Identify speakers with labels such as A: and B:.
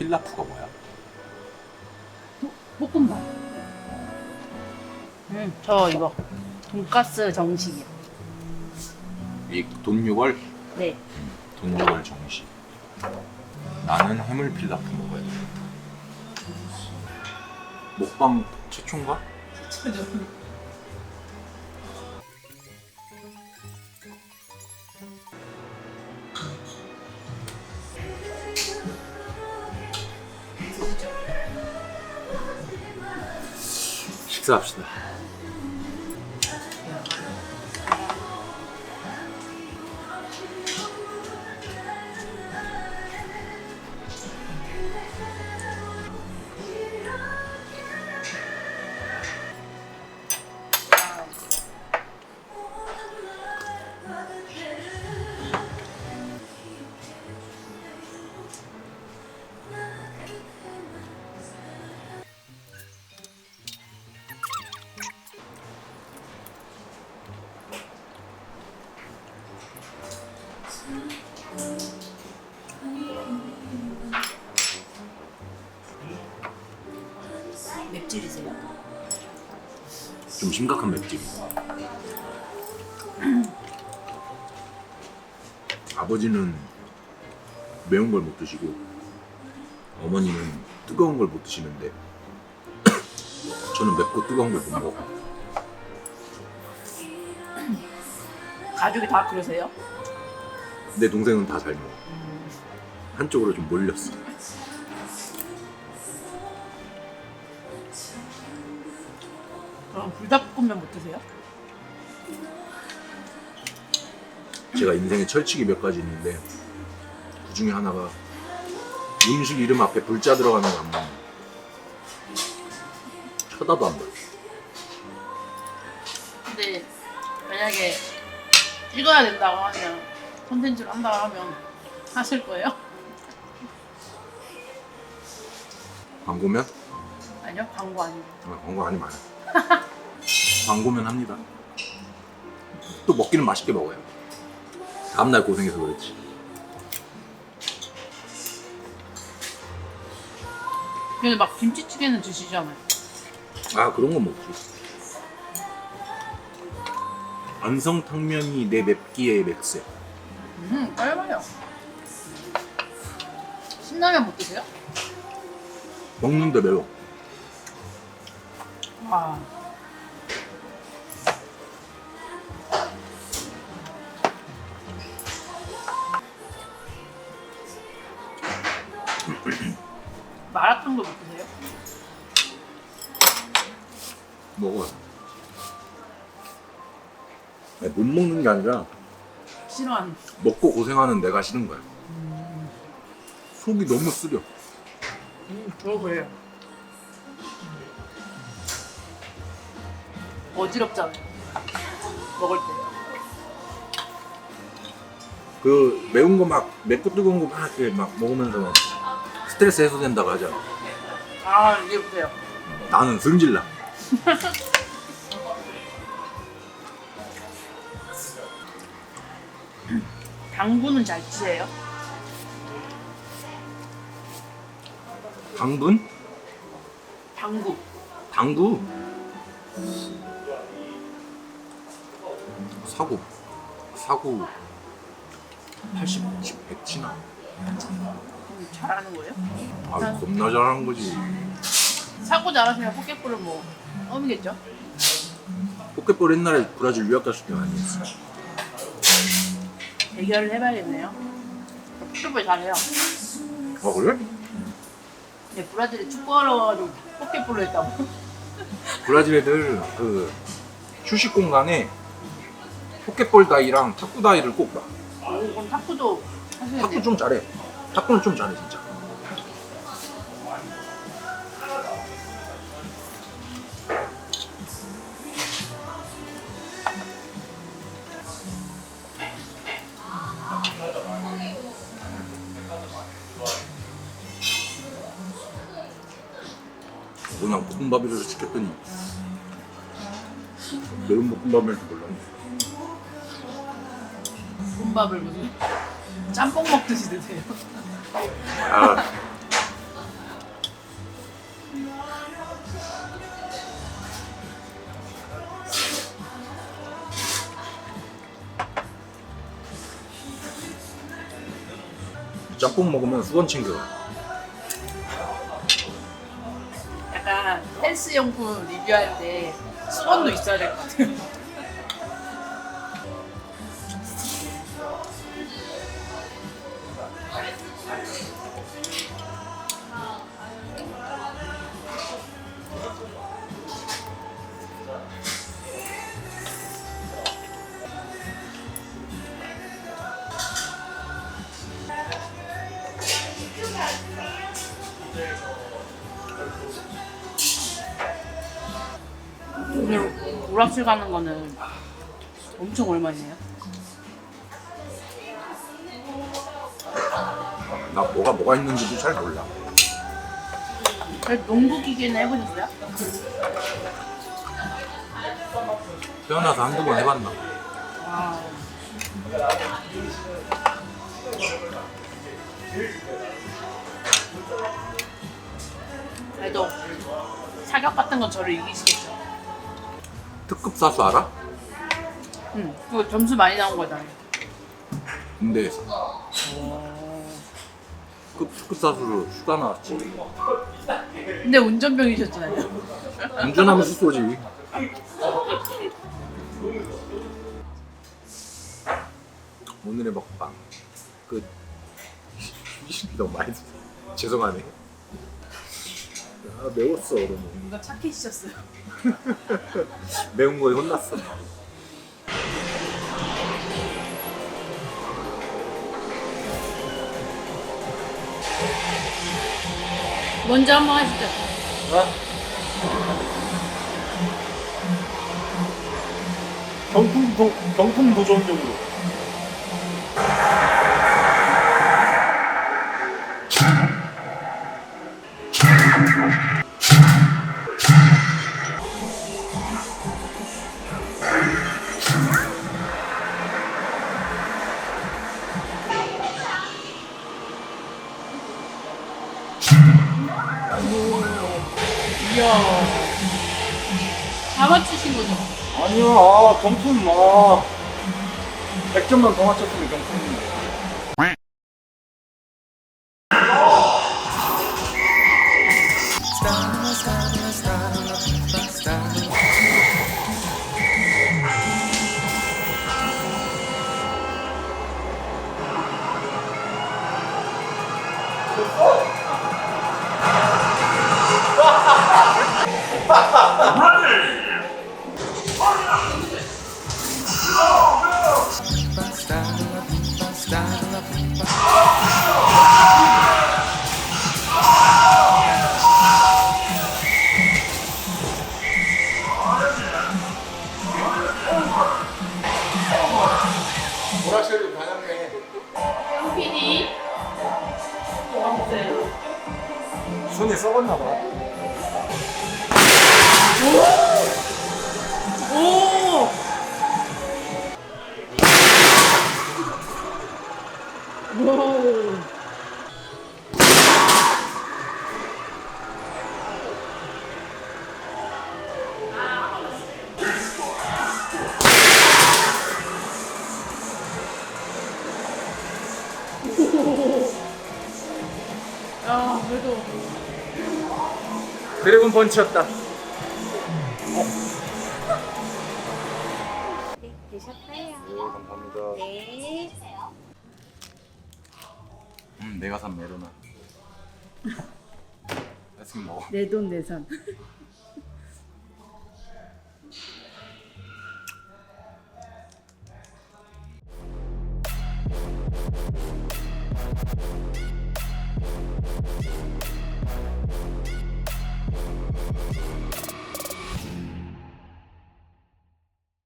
A: 필라프가 뭐야?
B: 볶음밥. 음, 저 이거 돈가스 정식이요.
A: 이 돈유월?
B: 네.
A: 돈유월 정식. 나는 해물 필라프 먹어야 돼. 먹방 최초인가? 식사합시다. 심각한 맵찔. 아버지는 매운 걸 못 드시고 어머니는 뜨거운 걸 못 드시는데 저는 맵고 뜨거운 걸 못 먹어.
B: 가족이 다 그러세요?
A: 내 동생은 다 잘 먹어. 한쪽으로 좀 몰렸어.
B: 그럼 불닭볶음면 못 드세요?
A: 제가 인생에 철칙이 몇 가지 있는데 그 중에 하나가 음식 이름 앞에 불자 들어가는 거 안 먹는 거. 쳐다도 안 봐.
B: 근데 만약에 찍어야 된다고 하면 콘텐츠를 한다고 하면 하실 거예요?
A: 광고면?
B: 아니요 광고 아니고
A: 어, 광고 아니 많아. 광고면 합니다. 또 먹기는 맛있게 먹어요. 다음날 고생해서 그렇지.
B: 근데 막 김치찌개는 드시잖아요
A: 아 그런 건 먹지. 안성탕면이 내 맵기에 맥스야.
B: 음 짧아요 신라면 못 드세요?
A: 먹는데 매워.
B: 와 마라탕도 못 드세요?
A: 먹어요. 아니, 못 먹는 게 아니라
B: 싫어하는
A: 먹고 고생하는 내가 싫은 거야. 속이 너무 쓰려.
B: 음, 저 그래요 어지럽잖아요 먹을 때
A: 그 매운 거 막 맵고 뜨거운 거 막 이렇게 막 먹으면서 스트레스 해소된다고 하잖아.
B: 아 이게 보세요
A: 나는 승질나.
B: 당구는 잘 치세요?
A: 당분?
B: 당구
A: 당구? 사고. 사고 80, 100 치나?
B: 음, 잘하는 거예요?
A: 아 겁나 잘하는 거지.
B: 사고 잘하시면 포켓볼을 뭐 넘기겠죠?
A: 포켓볼 옛날에 브라질 유학 갔을 때 많이 했어.
B: 대결을 해봐야겠네요 포켓볼 잘해요
A: 아 그래?
B: 네, 브라질에 축구하러 포켓볼로 했다고
A: 브라질 애들 그 휴식 공간에 포켓볼 다이랑 탁구 다이를 꼭 봐.
B: 오, 그럼 탁구도 하셔야
A: 탁구 좀 잘해. 탁구는 좀 잘해 진짜. 그냥 볶음밥이라도 시켰더니 매운 볶음밥일 줄 몰랐네.
B: 김밥을 무슨 짬뽕 먹듯이 드세요.
A: 아. 짬뽕 먹으면 수건 챙겨.
B: 약간 헬스용품 리뷰할 때 수건도 있어야 될 것 같아요. 오늘 오락실 가는 거는 엄청 얼마네요?
A: 나 뭐가 뭐가 있는지도 잘 몰라.
B: 농구 기계는 해보셨어요?
A: 태어나서 한두 번 해봤나?
B: 와. 그래도 사격 같은 건 저를 이기시겠죠?
A: 특급 사수 알아?
B: 응. 그거 점수 많이 나온 거잖아요.
A: 군대에서 특급, 특급 사수로 휴가 나왔지.
B: 근데 운전병이셨잖아요.
A: 운전하면서 쏘지. 오늘의 먹방 끝. 너무 많이 드- 죄송하네. 아 매웠어 너무.
B: 뭔가 착해지셨어요.
A: 매운 거에 혼났어.
B: 먼저 한번 하시죠.
C: 경품 도, 경품 도전용으로.
B: 이야. 다 맞추신 거죠?
C: 아니요, 아, 경품, 아. 100점만 더 맞췄으면 경품인데.
A: 보라색으로 다녔네.
B: PD. 없어요.
C: 손이 썩었나 봐.
B: 오! 오! 야,
C: 드래곤 펀치였다.
D: 네,
C: 감사합니다.
A: 음 내가 산 메로나. 지금 먹어.
B: 내 돈 내산.